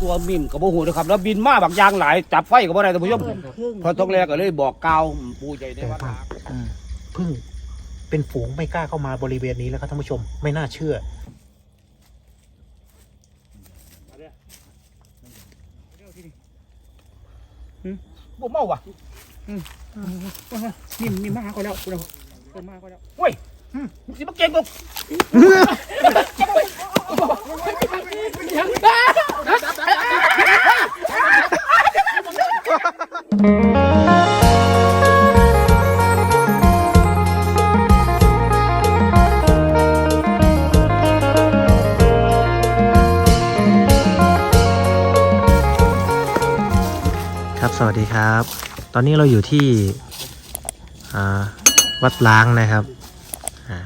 ตัวมิมกับโมโหนะครับแล้วบินมาบักยางหลายจับไฟกับอะไรท่านผู้ชมเอิ้นพึ่งพอต้องแรกก็เลยบอกกล่าวปูใหญ่ในวัดอืมพึ่งเป็นฝูงไม่กล้าเข้ามาบริเวณนี้แล้วครับท่านผู้ชมไม่น่าเชื่อบ่เมาว่ะนี่นี่มาหาเขาแล้วคุณเอาเอิ้นมาหาเขาแล้วเว้ยอืมมึงสิมาเก่งกู ครับสวัสดีครับ ตอนนี้เราอยู่ที่อ่าวัดล้างนะครับอ่า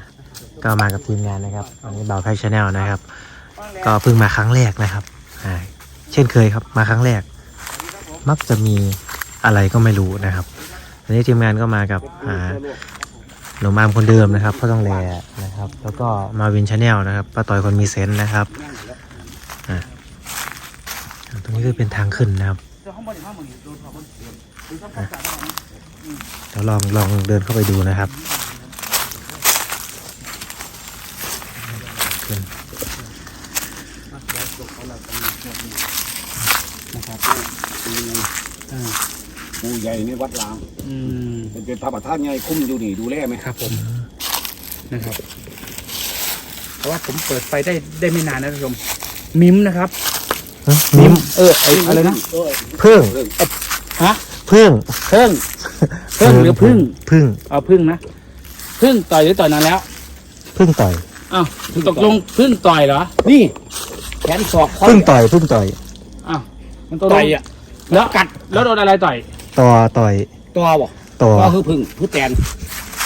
ก็มากับทีมงานนะครับ อันนี้บ่าวไทยชาแนลนะครับ ก็เพิ่งมาครั้งแรกนะครับอ่าเช่นเคยครับมาครั้งแรก มักจะมีอะไรก็ไม่รู้นะครับ อันนี้ทีมงานก็มากับอ่าหนุ่มอามคนเดิมนะครับพ่อต้องแลนะครับ แล้วก็มาวินชาแนลนะครับป้าต่อยคนมีเซนส์นะครับอ่าตรงนี้ก็เป็นทางขึ้นนะครับเดี๋ยวเขาบ่ได้มาหมื้นี้โดนเขาบ่เดินดูทำความสะอาดแล้วนะเดี๋ยวลองลองเดินเข้าไปดูนะครับขึ้น ปูใหญ่ในวัดลางอืมเป็นเป็นพระประธานใหญ่คุ้มอยู่นี่ดูแลไหมครับ ผมนะครับ เพราะว่าผมเปิดไฟได้ได้ไม่นานนะท่านผู้ชมมิมนะครับฮะมิ้มเออไออะไรนะพึ่งฮะพึ่งพึ่งพึ่งหรือพึ่งพึ่งเอาพึ่งนะพึ่งต่อยหรือต่อยนานแล้วพึ่งต่อยอ้าวตกลงพึ่งต่อยเหรอ นี่แขนศอกคอพึ่งต่อยพึ่งต่อยอ้าวมันต่อยอะแล้วกัดแล้วโดนอะไรต่อย ต่อต่อยตัวบ่ต่อก็คือพึ่งพึ่งแตน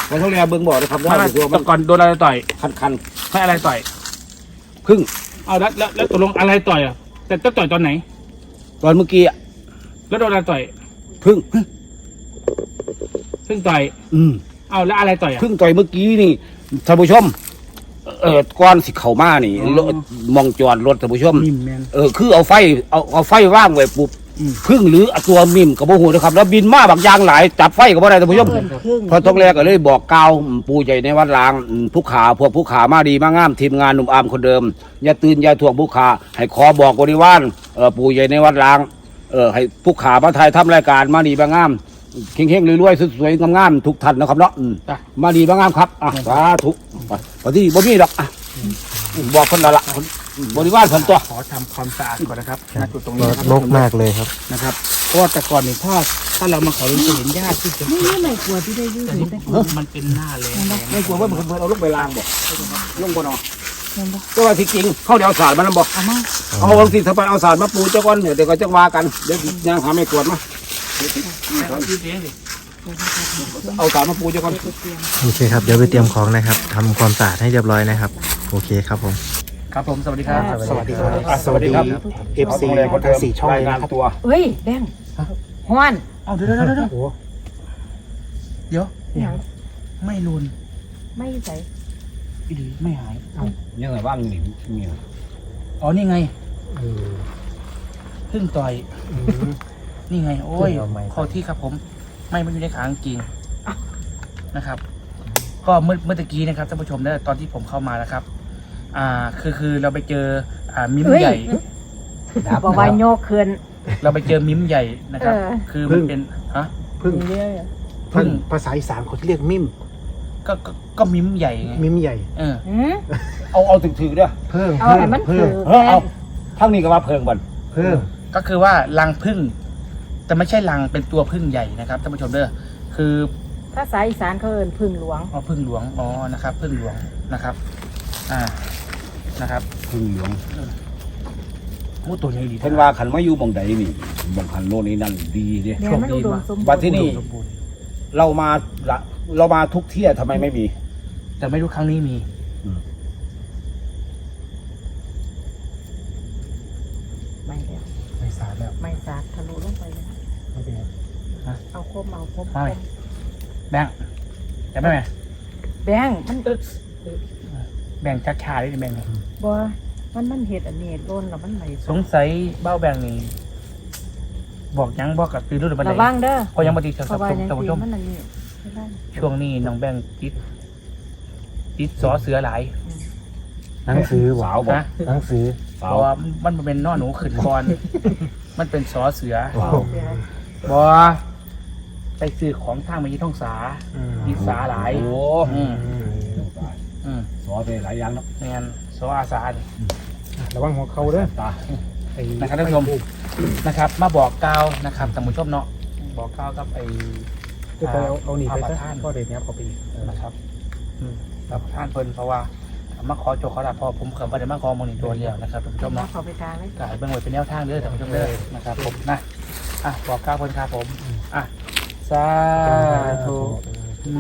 พอต้องแรเบิ่งบอกนะครับว่าไม่ตัวมัแต่นก่อนโดนอะไรต่อยคันคันให้อะไรต่อยๆพึ่งเอาแล้วแล้วแล้วตกลงอะไรต่อยอะแต่ต้องต่อยตอนไหน ตอนเมื่อกี้อะแล้วโดนอะไรต่อยพึ่งพึ่งต่อย อืมเอาแล้วอะไรต่อยอะ พึ่งต่อยเมื่อกี้นี่ท่านผู้ชม เออก้อนสิเข้ามานี่อ๋อ รถมองจอดรถท่านผู้ชมมิมแมนเออคือเอาไฟเอาเอาไฟว่างไว้ปุ๊บอืม พึ่งหรือตัวมิมกับโมโหนะครับ แล้วบินมาบักยางหลายจับไฟกับอะไรท่านผู้ชมเอิ้นพึ่งพอต้องแรกก็เลยบอกกล่าวปูใหญ่ในวัดลางอืมผู้ขาพวกผู้ขามาดีมางามทีมงานหนุ่มอามคนเดิมอย่าตื่นอย่าถ่วงผู้ขาให้ขอบอกบริวารเออปูใหญ่ในวัดลางเออให้ผู้ขามาไทยทำรายการมาดีมางามเข่งๆรวยๆสวยๆงามๆทุกท่านนะครับเนาะอืมจ้ะมาดีมางามครับอะสาธุไปพอที่บ่มีดอกอะบอกคนละละคน บริวารคนตัว ขอทำความสะอาดก่อนนะครับครัณบจุดตรงรนี้ถนะครับลกมากเลยครับ นะครับเพราะว่าแต่ก่อนนี่ถ้าถ้าเรามาขอเรียนจะเห็นญาติที่จะนี่ไม่กลัวที่ได้ยืดแต่หนี่ได้กลัวมันเป็นหน้าแรงไม่กลัวว่าเหมือนเพิ่นเอาลูกไปล้างบ่ลงบ่เนอเห็นปะก็ว่าที่จริงเขาเดี๋ยวเอาสารมันบ่เอามาเอาบางทีถ้าไปเอาสารมาปูเจ้าก้อนเนี่ยเดี๋ยวก็จะว่ากันเดี๋ยวย่างหาไม่กวดมาเอาสารมาปูเจ้าก้อน โอเคครับ เดี๋ยวไปเตรียมของนะครับทำความสะอาดให้เรียบร้อยนะครับ โอเคครับผม ครับผม สวัสดีครับ สวัสดีครับอะสวัสดีครับเอฟซีทั้งสี่ช่องเลยรายงานนะครับ ตัวเฮ้ยแบงค์ฮ้อนเอาเดี๋ยวเดี๋ยวเดี๋ยวเดี๋ยวโอ้เดี๋ยวอย่างไม่รุนไม่ใส่อีหลีไม่หาย ยังไงว่างนี่มีอ๋อ นี่ไงเออเพึ่งต่อย อืม นี่ไง โอ้ยเพิ่งเอาไม้ขอที่ครับผม ไม่ไม่อยู่ในขางจริงนะครับ ก็เมื่อเมื่อตะกี้นะครับท่านผู้ชมเนี่ยตอนที่ผมเข้ามานะครับ อ่าคือคือเราไปเจออ่ามิมเฮ้ยใหญ่บอกว่าโยกขึ้น เราไปเจอมิมใหญ่นะครับ เออ คือมันเป็นฮะ พึ่งเรื่อยพึ่พึ่ง งภาษาอีสานเขาเรียกมิมก็ก็ก็มิมใหญ่ไงมิมใหญ่ เออๆหืมเอาเอาถึงถือเด้อเพิ่งเอาให้มันเพิ่ถืงอเออเอาทั้งนี้ก็ว่าเพิงบันเพิ่งก็คือว่ารังพึ่งแต่ไม่ใช่รังเป็นตัวพึ่งใหญ่นะครับท่านผู้ชมเด้อคือภาษาอีสานเขาเอิ้นพึ่งหลวงอ๋อพึ่งหลวงอ๋อนะครับ พึ่งหลวงนะครับ อ่า นะครับพึ่งหลวงโอ้ตัวใหญ่ดีเพิ่นว่าขันมาอยู่หมองใดนี่หมองขันโลนี้นั่นดีเด้แม่มันอุดมสมบูบัรดณ์ที่นี่สมบูรณ์เรามาละเรามาทุกเที่ยทำไมไม่มี แต่ไม่รู้ครั้งนี้มีไม่แล้วไม่สาดแล้วไม่สาดทะลุลงไปเลยไม่เป็นไรเอาคมเอาคมไม่แบงค์จะไม่ไหมแบงค์มันแบ่งจักชาได้ไหมแบ่งบ่มันมันมันเห็ดอันนี้โดนแล้วมันไหลสงสัยเบ้าแบงนี่บอกยังบอกกับตื่นรู้หรือบันไดระวังเด้อเพราะยังปฏิเสธเพสับราะว่าสนยังท่านผู้สีชมมันอันนี้ไม่ได้ช่วงนี้น้องแบงติดติดสอเสือหลายหนังสือบ่สาวบอกนะหนังสือเพสาวราะว่ามันบ่เป็นนอหนูขึ้นก่อน มันเป็นสอเสือโอ้โหเสียบอไปซื้อของทางมายี่ท่องสาอืมมีสาหลายโอ้อืมอืมอืม สอไปหลายอย่างเนาะแมนสออาสานี่ระวังหัวเขาเด้อตาไอ้นะครับท่านผู้ชมนะครับ มาบอกกล่าวนะครับท่านผู้ชมเนาะบอกกล่าวกับไอ้จะไปเอาเอาหนีไปประซะทานพ่อเด็กเนี้ยเขาไปอีกนะครับอืมรับประทานเพิ่นเพราะว่ามาขอโจขอลาพอผมเคยไปได้มาขอมองนี่ตัวเดียวนะครับท่านผู้ชมมาเนาะเขาไปกลางเลยกายเบื้องไว้เป็นแนวทางเด้อท่านผู้ชมเด้อนะครับผมนะอะบอกกล่าวเพิ่นครับผมอะสาธุ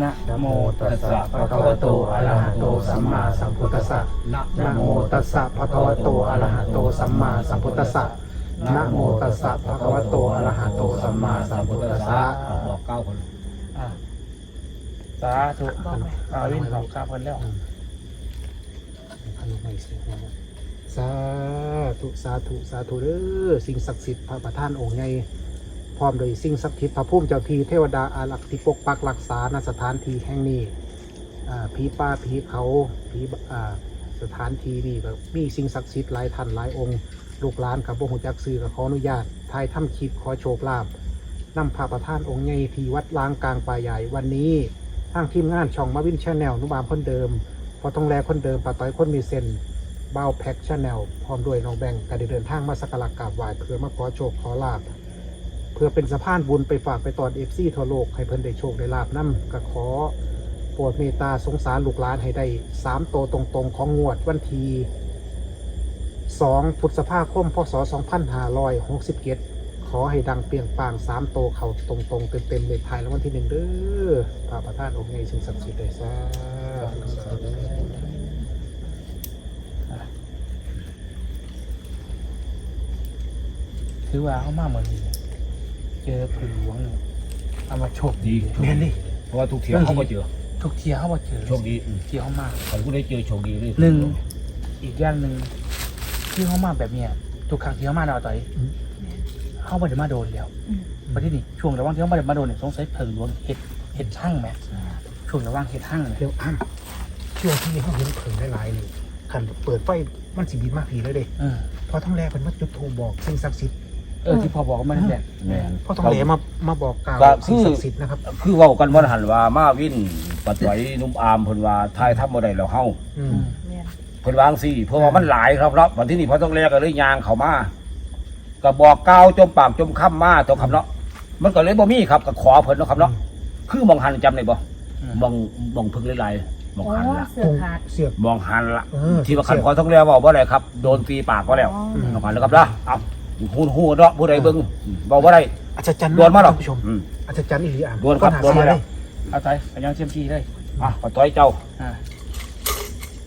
นะโมตัสสะภะคะวะโตอะระหะโตสัมมาสัมพุทธัสสะนะนะโมตัสสะภะคะวะโตอะระหะโตสัมมาสัมพุทธัสสะนะโมตัสสะภะคะวะโตอะระหะโตสัมมาสัมพุทธัสสะบอกเก้าคนอะสาธุบอกไปอาวินบอกกล่าวเพิ่นแล้วสาธุสาธุสาธุเด้อสิ่งศักดิ์สิทธิ์พระประธานองค์ใหญ่ พร้อมโดยสิ่งศักดิ์สิทธิ์พระพุ่มเจ้าทีเทวดาอารักษ์ที่ปกปักรักษาณสถานที่แห่งนี้อ่าผีป้าผีเขาผีอ่สถานที่นี่แบบมีสิ่งศักดิ์สิทธิ์หลายท่านหลายองค์ ลูกหลานกับบ่หูจักซื้อกับขออนุญาตทายถ้ำคลิปขอโชคลาภนำพระประธานองค์ใหญ่ที่วัดล้างกลางป่าใหญ่วันนี้ทางทีมงานช่องมาวินชาแนลนุบามคนเดิม พอต้องแลคนเดิมปาต้อยคนมีเซนเบ้าแพ็กชาแนลพร้อมด้วยน้องแบงก์ก็ได้เดินทางมาสักการะกราบไหว้เพื่อมาขอโชคขอลาบ เพื่อเป็นสะพานบุญไปฝากไปตอนเอฟซีทั่วโลกให้เพิ่นได้โชคได้ลาบนั่ก็ขอโปรดเมตตาสงสารลูกหลานให้ได้สามโตตรงๆของงวดวันทีสองพฤษภาคมพศสองพันห้าร้อยหกสิบเจ็ดขอให้ดังเปรียงปางสามโตเขาตรงๆ เต็มๆเลขท้ายแล้ววันที่หนึ่งเด้อพระประธานองค์ใหญ่สิ่งศักดิ์สิทธิ์ได้ซาธุสาธุถือว่าเขามากเหมือนนี้ เจอผือหลวงเนี่ยเอามาโชคดี แม่นดิเพราะว่าทุกเที่ยวเขาก็เจอ ทุกเที่ยวเขามาเจอโชคดีอืม เที่ยวเขามาเขาก็ได้เจอโชคดีเลยหนึ่ง อีกอย่างหนึ่งที่เขามาแบบเนี้ยทุกครั้งที่เขามาเราต่อยเขาไม่ได้มาโดนแล้วอืม ประเด็นนี้ช่วงระหว่างที่เขาไม่ได้มาโดนเนี่ยสงสัยเพิงหลวงเห็ดเห็ดช่างไหมช่วงระหว่างเห็ดช่างเนี่ยเดี๋ยวอ้ำช่วงที่เขาเห็นเผิงหลายๆนี่ขันเปิดไฟมันสิบินมาผีเลยเด้ เออพอท้องแรกเป็นมาจุดโทรบอกสิ่งศักดิ์สิทธิ์ เออที่พอบอกว่ามันแบบแม่นพอท้องแรมามาบอกกล่าวก็คืสิ่งอ ศักดิ์สิทธิ์นะครับคือเว้ากันว่าหันว่ามาวินปัดไหวนุ่มอามเพิ่นว่าทายทำบ่ได้แล้วเฮาอืมแม่นเพิ่นวาจั่งซี่เพราะว่ามันหลายครับเนาะวันที่นี่พอต้องแลก็เลยยางเข้ามาก็บอกกล่าวจมปากจมค่ำมาตัวคำเนาะมันก็เลยบ่มีครับก็ขอเพิ่นเนาะครับเนาะคือมองหันจำได้บ่มองมองพึ่งหลายๆมองโอ้หันละเสืตอรงขาด เสือกมองหันละเออที่ว่าขันพอต้องแล้วบอกว่าอะไรครับโดนตีปากก็แล้วอ๋อมองหันแล้วครับนะเอา หูหูเนาะผู้ใดเบิ่งบอกว่าได้อัศจรรย์โดนมาหรอก ท่ผู้ชมอืมอัศจรรย์อีหลีอะโดนครับหาโดนมาเสียแล้เลวยเอาใจไปยังเชียมชีเลยอะขอต้อยเจ้าอ่า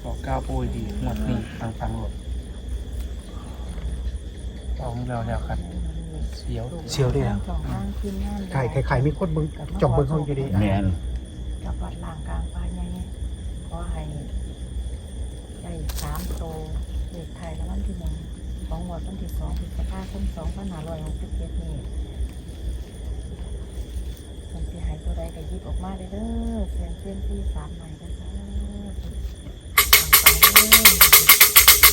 บอกก้าวปุยดีหมดนี่ฟังฟังหมดต้องเราแล้วครับเสียวเสียวด้วยอะสองทางทีมงานไข่ไข่ไข่มีคนเบิ่งจ่องเบิ่งเขาอยู่ดีแมนกับวัดล่างกลางป่าใหญ่ขอให้ได้สามโตเลขไทยแล้ววันที่หนึ่ง ของงวดวันที่สองพฤษภาคมสองพันห้าร้อยหกสิบเจ็ดนี่คนที่หายตัวใดก็หยิบออกมาได้เด้อเสียงเส้นที่สามใหม่ก็ซะไปเลย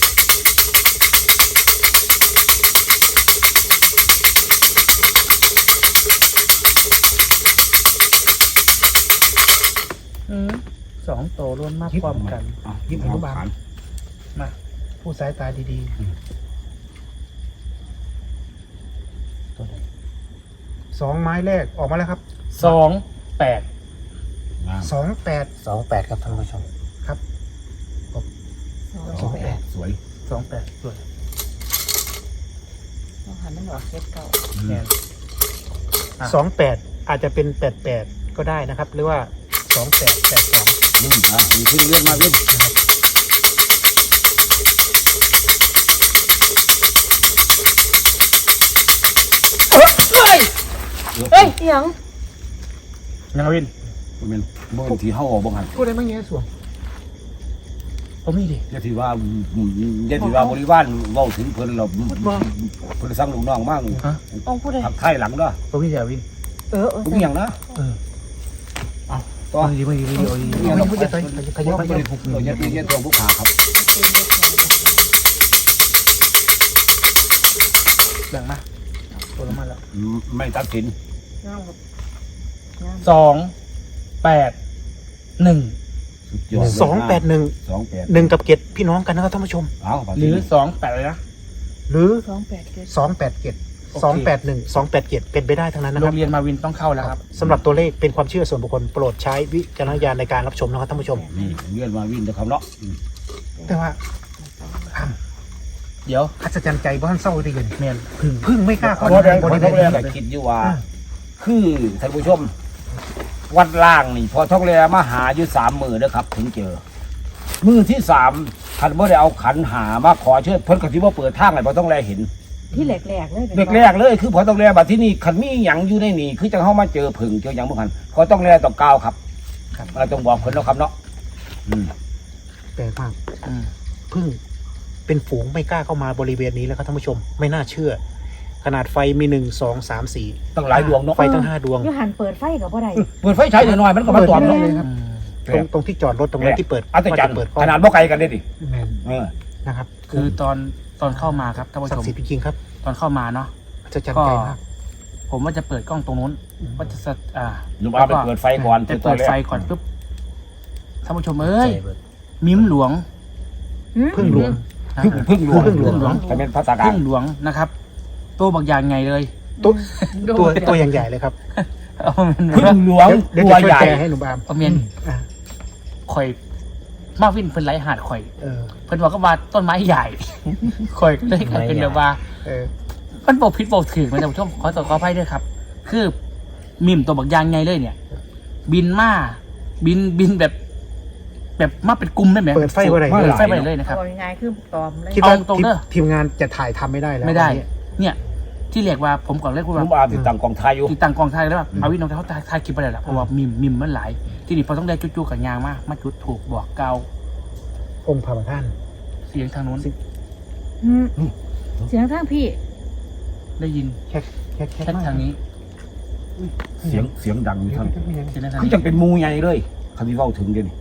อืมสองโตร่วมมากพร้อมกันอะยิบอนุบาลขันมา ผู้สายตาดีตั สองไม้แรกออกมาแล้วครับสองแปดงามสองแปดสองแปดครับท่านผู้ชมครับสองแปดสวยสองแปดส่วนต้องหันมันออกเจ็ดเก่าอืมแมนอะสองแปดอาจจะเป็นแปดแปดก็ได้นะครับ หรือว่าสองแปดแปดสองอืมอะมีขึ้นเรื่องมาขึ้นเฮ้ย เฮ้ยเอียงนางวินมันเป็นบ่เป็นที่เฮาออกบ่หันพูดได้ไหมเงี้ยส่วนผมมีดิอย่าถือว่าอย่าถือว่าบริวารเว้าถึงเพิ่นเราเพิ่นสั่งลูกน้องมากองค์ผู้ใดทักทายหลังเด้อผมมีเดี๋ยววินเออเออทุกอย่างนะเออเอาต่อไม่ดีไม่ดีไม่ดีโอ้ยอย่าเราลงพูพูดดจะจะไปไปขยับไปอย่าอย่าอย่าตัวผู้ขาครับแบ่งมาตัวละมาแล้วไม่ตัดสินงามงาม สองแปดหนึ่งสุดยอดสองแปดหนึ่งสองแปดหนึ่งกับเกตพี่น้องกันนะครับท่านผู้ชม เอาหรือสองแปดเลยนะ หรือสองแปดเจ็ดสองแปดเกตโอเคสองแปดหนึ่งสองแปดเกตเป็นไปได้ทั้งนั้นนะโรครับงเรียนมาวินต้องเข้าแล้วครับ สำหรับตัวเลขเป็นความเชื่อส่วนบุคคลโปรดใช้วิจารณญาณในการรับชมนะครับท่านผู้ชม นี่เลื่อนมาวิ่งเด้อครับเนาะอืมแต่ว่าเดี๋ยวอัศจรรย์ใจบ้านเศร้าดีกันเมนพึ่งพึ่งไม่กล้าเข้าเพราะแรกบพอริท้องเวแรณกนี้ คิดอยู่ว่าอ่า คือท่านผู้ชม วัดล่างนี่ พอท้องแรมาหาอยู่สามมือนะครับ ถึงเจอ มือที่สามขันเมื่อได้เอาขันหามาขอเชิญเพิ่นกติว่าเปิดทางให้พอท้องแรเห็นที่แหลกๆเลยป็นเด็กแรกเลยคือพอต้องแรบัดที่นี่ขันมีหยังอยู่ในนี่คือจังเข้ามาเจอผึ่งเจอหยังบุคันพอต้องแรต้องก้าวครับครับเราต้องบอกคนแล้วครับเนาะอืมแปลกมากอืมพึ่งเป็นฝูงไม่กล้าเข้ามาบริเวณนี้แล้วครับท่านผู้ชม ไม่น่าเชื่อ ขนาดไฟมีหนึ่งสองสามสี่ตั้งหลายดวงเนาะไฟตั้งห้าดวงยูหันเปิดไฟกับบ่ได้เปิดไฟใช้หน่อยๆมันก็มาตอมเนาะเลยอืมตรงตรงที่จอดรถตรงนั้นที่เปิดอัศจรรย์ว่าจะเปิดขนาดบ่ไกลกันได้ดิแมนเออนะครับ คือตอนตอนเข้ามาครับท่านผู้ศักชมดิ์สิทธิ์จริงๆครับ ตอนเข้ามาเนาะอัศจรรย์ใจมากผมว่าจะเปิดกล้องตรงนู้นว่าจะสะอ่าหนุ่มอาไปเปิดไฟก่อนจะเปิดไฟก่อนปุ๊บท่านผู้ชมเอ้ยมิ้มหลวงพึ่งหลวงนะพึ่งพึ่งหลวงพึ่งหลวงจะเป็นภาษากลาพึ่งงหลวงนะครับ ตัวบางอย่างไงเลยตัวตัวตัวอย่างใหญ่เลยครับเอาเป็นพึ่งหลวงเดี๋ยวตัวจะช่วยใหญ่แปลให้หนุ่มอามเอาเมียนอะข่อย มาวินเพิ่นไหลหาดข่อย เออเพิ่นบอกก็ว่าต้นไม้ใหญ่ ข่อยก็เลยกลายเป็นแบบว่า เออมันบอกผิดบอกถือมันท่านผู้ชมขอต่อขออภัยด้วยครับ คือมิมตัวบักยางไงเลยเนี่ย บินมาบินบินแบบ แบบมาเป็นกลุ่มได้ไหมเปิดไฟไว้ไหนเปิดไฟไว้เลยนะครับ เอายังไงคือตอมเลยคิดว่าเอาตรงทีมเด้อ ทีมงานจะถ่ายทำไม่ได้แล้วไม่ได้ วันนี้เนี่ย ที่เรียกว่าผมก่อนเรียกหว่านุ่มอาติดตั้งกองไทยอยู่ ติดตั้งกองไทยแล้วแบบอืมเอาวินเอาเขาถ่ายถ่ายคลิปไปเลยละเพราะว่ามิมมิมมันหลายที่นี่พอต้องได้จู่ๆกับยางมามาจุดถูกบอกเกาองค์พระประธานเสียงทางนู้นอืมเสียงทางพี่ ได้ยินแค่แค่แค่แค่ทางนี้ เสียงเสียงดังอยู่ท่านเสียงทางคือนี้จังเป็นหมูใหญ่เลยคันที่เว้าถึงเดี๋ยวนี้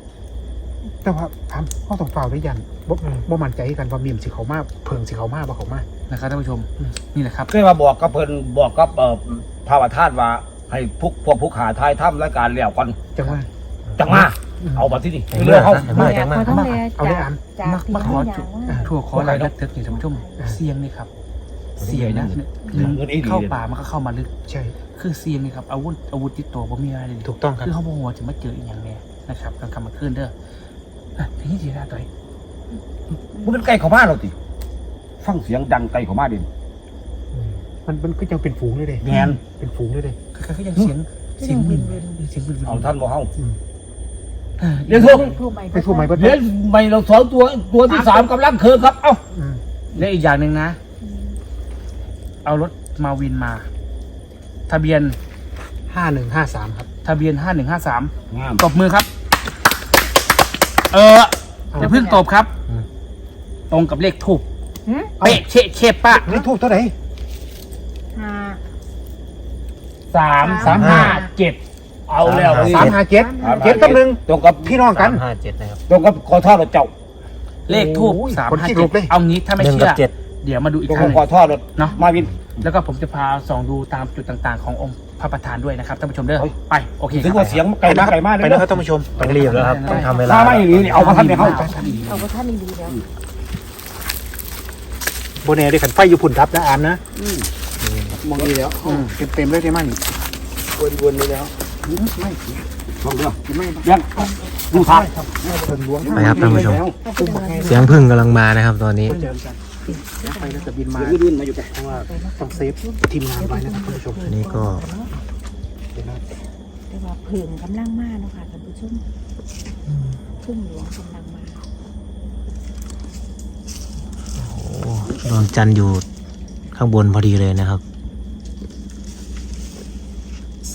แต่ว่าถามข้อต้องฝ่าวได้ยัน บ่บ่มั่นใจกันว่ามีมสิเขามาเพิงสิเขามาบ่เขามา นะครับท่านผู้ชมอืม นี่แหละครับเคยมาบอกกับเพิ่นบอกกับเอ่อพระประธานว่า ให้พวกพวกผู้ขาทายถ้ำรายการแล้วก่อนจังว่าจังมาเอามาที่นี่เรื่องเขาเมื่อแหลจักงพมาอต้องแลเอาได้จากอันจากมาที่มาขอมันยาวว่า ทั่วขอหลายนักเทิกนี่ท่านผู้ชมเสียงนี่ครับเสียงนะเข้าป่ามันก็เข้ามาลึก ใช่ คือเสียงนี่ครับอาวุธอาวุธติดตัวผมมีอะไรเลยถูกต้องครับ คือเขาบอกว่าจะมาเจออีกอย่างแน่นะครับกลางค่ำกลางคืนเด้ออะทีนี้ทีละต่อย มันใกล้เข้ามาเราติฟังเสียงดังไกลเข้ามาดิอืมมันมันก็ยังเป็นฝูงเลยเด้แมนเป็นฝูงเลยเด้คือเขายังเสียงเสียงวินเสียงวินวินเอาท่านบ่เฮาอืมเออเดี๋ยวทุกเลขทูบใหม่ไปทูบใหม่เบิดเดี๋ยวไม่เราสองตัวตัวที่สามกำลังเคิร์ครับ เอ้าอืมและอีกอย่างหนึ่งนะ เอารถมาวินมา ทะเบียนห้าหนึ่งห้าสามครับ ทะเบียนห้าหนึ่งห้าสามงามตบมือครับ เออจะพึ่งตบครับ ตรงกับเลขถูกหืมเป๊ะเชะเชะปะเลขทูบเท่าไหร่ ห้า สามสามห้าเจ็ดเอาแล้วสามห้าเจ็ดสามเจ็ดกับหนึ่งตรงกับพี่น้องกันห้าเจ็ดนะครับ ตรงกับขอโทษเราเจ้าเลขทูบโอ้ยสามคนห้าขี้เจ็ลุดกเลย เอางี้ถ้าไม่หนึ่งเชื่กัอบเจ็ด เดี๋ยวมาดูอีกตรงครั้กังบหนึ่ของโทษเราเนาะ มาวิน แล้วก็ผมจะพาส่องดูตามจุดต่างๆ ขององค์พระประธานด้วยนะครับท่านผู้ชมเด้อเฮ้ย ไปโอเคถึงครัว่าบเสียงไกลมากไกลมากไปเลยนะครับท่านผู้ชมต้องรีบแล้วครับ ต้องทำเวลา ถ้าไม่อย่างนี้นี่เอามาท่านในเฮาเอาว่าท่านดีๆแล้ว โบเน่ได้ขันไฟอยู่ผุ่นทับนะอามนะมองดีแล้วเต็มเต็มๆเลยได้มั้ยวนๆเลยแล้วไม่ลองเรื่องไม่ยังดูทางเพิ่งล้วงไปครับท่านผู้ชมตุ้มบักแห้งเสียงพึ่งกำลังมานะครับตอนนี้เจอกันแล้วไปแล้วจะบินมาเดี๋ยวรุ่นมาอยู่แต่เพราะว่าต้องเซฟทีมงานไว้นะครับท่านผู้ชมอันนี้ก็เดี๋ยวนะแต่ว่าเพิ่งกำลังมาเนาะค่ะท่านผู้ชมพึ่งหลวงกำลังมา โอ้ ดวงจันทร์อยู่ข้างบนพอดีเลยนะครับ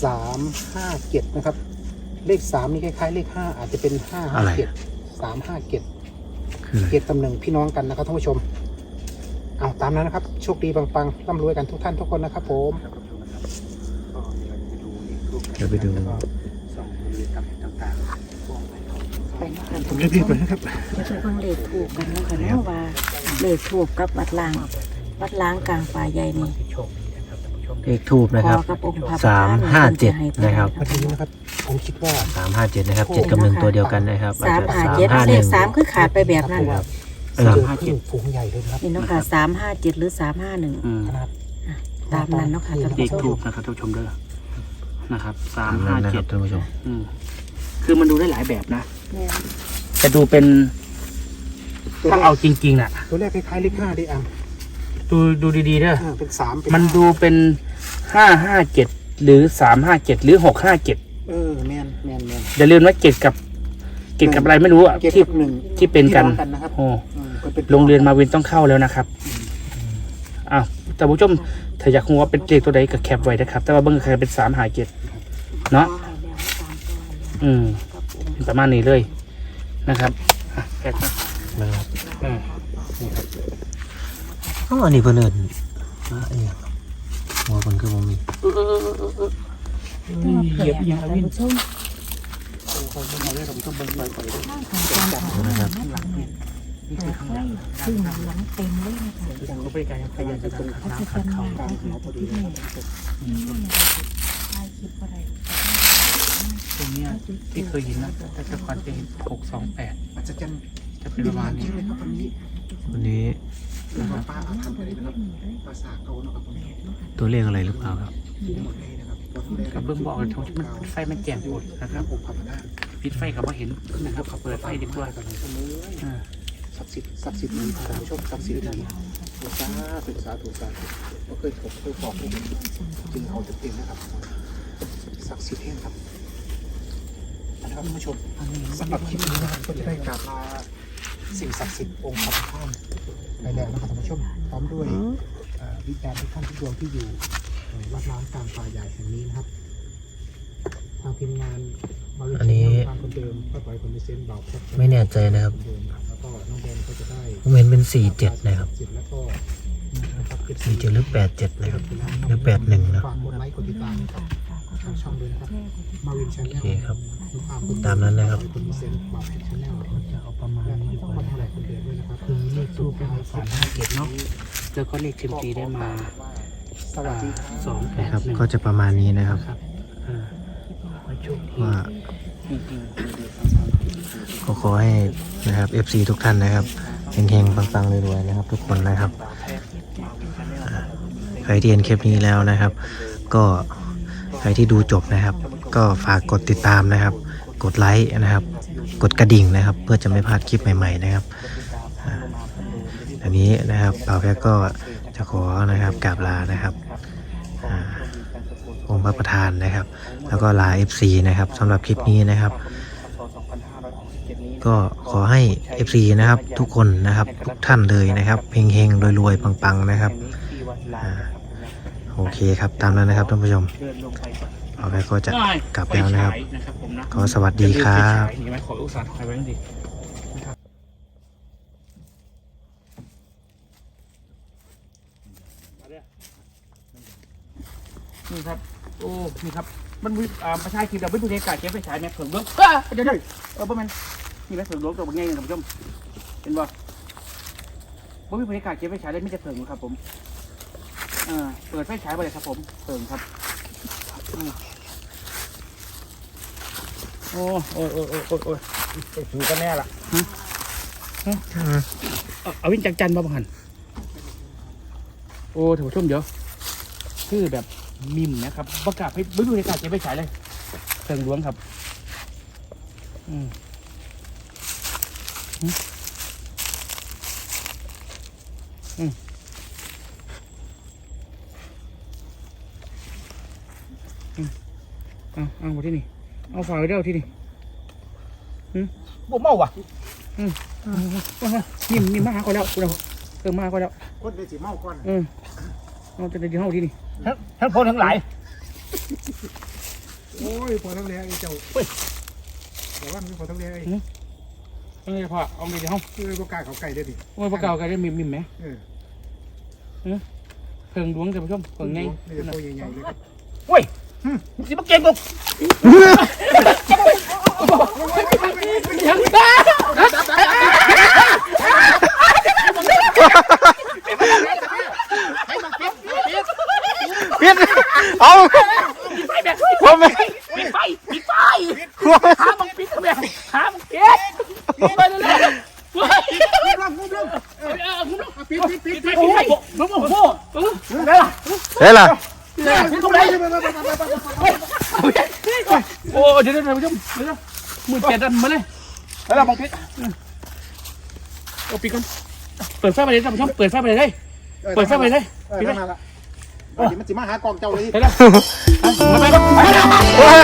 สามห้าเจ็ดนะครับ เลขสามนี่คล้ายๆ เลขห้าอาจจะเป็นห้าอะห้าไรเจ็ดสามห้าเจ็ดคเกียรติตำแหน่งพี่น้องกันนะครับท่านผู้ชม เอาตามนั้นนะครับ โชคดีปังๆร่ำรวยกันทุกท่านทุกคนนะครับผมเดี๋ยวไปดูไปมากันผมรีบๆเลยนะครับจะไปเบิ่งเลขถูกกันเนาะค่ะเนาะว่า เลขถูกกับวัดล้าง วัดล้างกลางป่าใหญ่นี่เลขทูบนะครับพอกับองค์พระประธนสามห้าเจ็ดนะครับวันนี้นะครับ ผมคิดว่าสามห้าเจ็ดนะครับเจ็ดกับหนึ่งตัวเดียวกันนะครับสามอจห้าจะเจ็ดห้าหเลนึ่ขงสามคือขาดไปแบบนั้นครับเสือพึ่งฝูงใหญ่เลยนะครับนี่เนาะค่ะสามห้าเจ็ดหรือสามห้าหนึ่งอืมขนาดตามนั้นเนาะค่ะท่านเลผู้ขชทูมบนะครับท่านผู้ชมเด้อนะครับสาตามมนั้ห้านนะคเจ็รับดท่านผู้ชม อืมคือมันดูได้หลายแบบนะแม่นแต่ดูเป็น ถ้าเอาจริงๆน่ะ ตัวแรกคล้ายๆเลขห้าดิอะดูดูดีๆเด้ออ่าเป็นสามเป็นมันห้าดูเป็นห้าห้าเจ็ดหรือสามห้าเจ็ดหรือหกห้าเจ็ดเออแมนแมนแมน อย่าลืมว่าเจ็ดกับเจ็ดกับอะไรไม่รู้อะเกียรติที่กับหนึ่งที่เป็นกันพี่องนะครับ โอ้ อืมก็เป็นโรงเรียนมาวินต้องเข้าแล้วนะครับอ้าวแต่ผู้ชมถ้าอยากรู้ว่าเป็นเลขตัวใดก็แคปไว้นะครับ แต่ว่าเบิ้งใครเป็นสามหาเจ็ดเนาะขอให้แล้วตามตัวแล้วอืมกับองค์เป็นประมาณนี้เลยนะครับอะแคปนะ นะครับอืมอ๋ออันนี้เพิ่นเอิ้นอ่าอันนี้หัวเพิ่นคือบ่มีเหยียบอยังละวินท่านผู้ชมนะครับซึ่งหลังเต็มเลยนะคะผมก็ไปไกลพยายามจะทำเขาน้ำจะขัดจำเขามาได้ค่ะที่นี่ถ่ายคลิปอะไรตรงเนี้ยที่เคยเห็นนะแต่แต่ก่อนเป็นหกสองแปดอาจจะจัน จะเป็นประมาณนี้เลยครับวันนี้วันนี้เป็นปลาอาถรรพ์เลยนะครับปลาสากเขานะครับวันนี้ตัวเลขอะไรหรือเปล่าครับหมดเลยนะครับวันแรกกับเบื้องบอกเลยทั้งที่มันไฟมันแจ่มหมดนะครับผมขับมาได้ปิดไฟกับว่าเห็นนะครับเขาเปิดไฟดีกว่าอ่าศักดิ์สิทธิ์ศักดิ์สิทธิ์นี้ท่านผู้ชมศักดิ์สิทธิ์นี้ถูกสาถูกสาถูกสาก็เคยถกเคยบอกให้เห็นจึงเอาเต็มๆนะครับศักดิ์สิทธิ์แห่งครับนะครับท่านผู้ชมสำหรับคลิปนี้นะครับก็จะได้กราบลา สิ่งศักดิ์สิทธิ์องค์พระธาตุไปแล้วนะครับท่านผู้ชมพร้อมด้วยเอ่อวิญญาณทุกท่านทุกดวงที่อยู่เอ่อวัดล้างกลางป่าใหญ่แห่งนี้นะครับทางทีมงานมาวินอันนี้ทางคนเดิมก็ปล่อยคนมีเซนต์เบาครับไม่แน่ใจนะครับเดิมครับแล้วก็น้องแดนก็จะได้ผมเห็นเป็นสี่เจ็ดนะครับสิทธิ์แล้วก็นะครับเก็บสี่เจ็ดหรือแปดเจ็ดนะครับหรือแปดหนึ่งนะฝากกดไลค์กดติดตามนะครับทางช่องด้วยนะครับมาวินชาแนโอลเคครับ ตามนั้นนะครับ คนเดิมด้วยนะครับคือเลขทูปได้สามห้าเห็นเนาะแล้วก็เลขเชมจีได้มาสวัสดีครับสองแปดนะครับ หนึ่งก็จะประมาณนี้นะครับ ครับอ่าขอโชคดีว่าจริงก็ขอให้นะครับ FC ทุกท่านนะครับเฮงๆปังๆรวยๆนะครับ ทุกคนนะครับอ่าใครที่เห็นคลิปนี้แล้วนะครับ ก็ใครที่ดูจบนะครับ ก็ฝากกดติดตามนะครับ กดไลค์นะครับ กดกระดิ่งนะครับ เพื่อจะไม่พลาดคลิปใหม่ ๆ นะครับอ่า อันนี้นะครับเป่าแค่ก็จะขอนะครับกราบลานะครับอ่าองค์พระประธานนะครับ แล้วก็ลา FC นะครับสำหรับคลิปนี้นะครับ ก็ขอให้ FC นะครับทุกคนนะครับทุกท่านเลยนะครับเฮงๆรวยๆปังๆนะครับอ่าโอเคครับตามนั้นนะครับท่านผู้ชมเดินลงไปก่อนเอาไปก็จะกลับแล้วนะครับไฟฉายนะครับผมนะขอสวัสดีครับ นไหมขออุตสาห์ถอยไว้ดินี่ครับ โอ้ นี่ครับ มันมีอ่าประชาชนเราไม่ดูในกาเก็บไปฉายแม่เผิงเบิ้งอ้าเดี๋ยวเดี๋ยวเออประมาณนี่แม่เผิงหลวงตัวบางแง่ท่านผู้ชมเห็นบ่บ่มีบรรยากาศเก็บไปฉายได้ไม่จะเผิงครับ ผมอ่าเปิดไฟฉายไปเลยครับ ผมเผิงครับอืมโอ้โอ้โอ้โอ้โอ้โอ้หูก็แน่ละเอาเอาวิ่งจังจันมาบังหันโอ้ถือว่าชุ่มเดี๋ยว คือแบบ มิมนะครับประกาศให้ไม่ดูในการจะไปฉายเลยเพิงหลวงครับ อืมอืมอืมอืมเอาเอามาที่นี่ เอาฝาไว้เด้อที่นี่อืมบ่เมาว่ะอืมนิ่มนิ่มมากก็แล้วกูเราเออมากก็แล้วคนเป็นสีเมาก่อนเออ เอาจะได้ที่ห้องที่นี่ทั้งพ้นทั้งหลายโอ้ยพอทั้งแรงไอ้เจ้าเฮ้ยแต่ว่ามันพอทั้งแรงไอ้เอาไงพ่อเอาไงเดี๋ยวห้องคือพวกกล้าเขาไก่ได้ดิโอ้ยพวกเก่ากันได้มีมิมไหมเออเพิ่งดวงท่านผู้ชมเพิ่งไงนี่จะตัวใหญ่ๆเลยครับโอ้ยสิมาเก่งกูยังได้ ปิดเอาผมไม่ปิดไฟปิดไฟหามึงปิดทำไมหามึงเอ๊ะไปเลยเลยเฮ้ยร่างงุ้มร่างเอาเอาคุณปิดปิดปิดปิปิดดไฟปิดไฟมึงโอ้โหได้ละได้ล่ะปิดตรงไหนโอ้เดี๋ยวเดี๋ยวท่านผู้ชมเดี๋ยวมือเจ็ดดันมาเลยแล้วเราบังปิดเอาปิดก่อน เปิดไฟไปเลยท่านผู้ชมเปิดไฟไปเลย เปิดไฟไปเลยเออทำมาละมันสิมาหากองเจ้าเลยเห็นแล้วมาไปโอ้ย